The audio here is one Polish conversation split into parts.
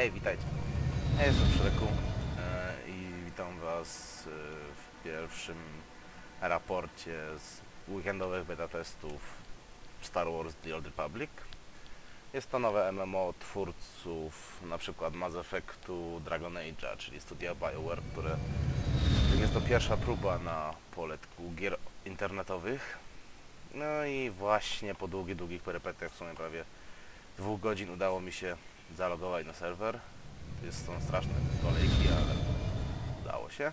Hej, witajcie. Ja jestem Szreku e, i witam was e, w pierwszym raporcie z weekendowych beta testów Star Wars The Old Republic. Jest to nowe MMO twórców przykład Mass Effectu, Dragon Age'a, czyli studia BioWare, które jest to pierwsza próba na poletku gier internetowych. No i właśnie po długich, długich perypetiach, w sumie prawie dwóch godzin udało mi się zalogować na serwer. Jest, są straszne kolejki, ale udało się.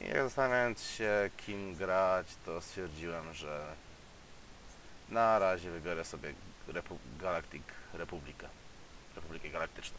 I jak zastanawiając się kim grać, to stwierdziłem, że na razie wybiorę sobie Repu Galactic Republikę. Republikę Galaktyczną.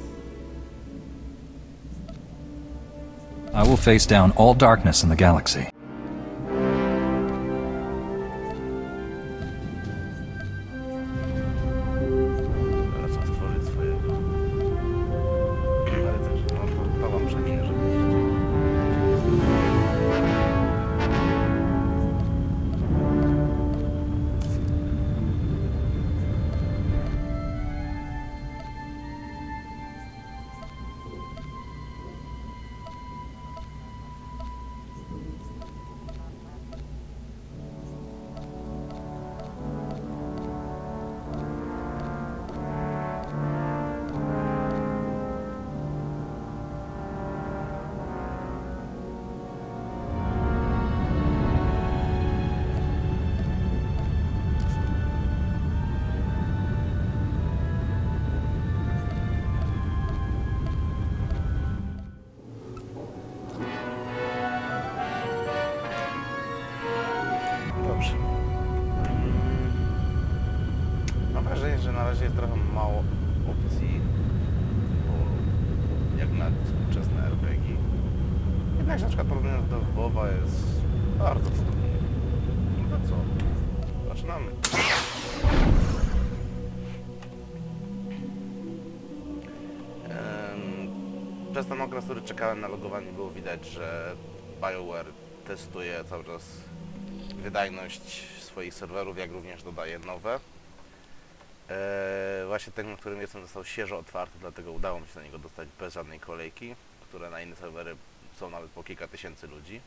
I will face down all darkness in the galaxy. Wrażenie, że na razie jest trochę mało opcji, bo jak na współczesne RPG. Jednak na przykład porównując do WoWa jest bardzo podobnie. No to co? Zaczynamy. Przez ten okres, który czekałem na logowanie, było widać, że BioWare testuje cały czas wydajność swoich serwerów, jak również dodaje nowe. Eee, właśnie ten, na którym jestem, został świeżo otwarty, dlatego udało mi się na niego dostać bez żadnej kolejki, które na inne serwery są nawet po kilka tysięcy ludzi.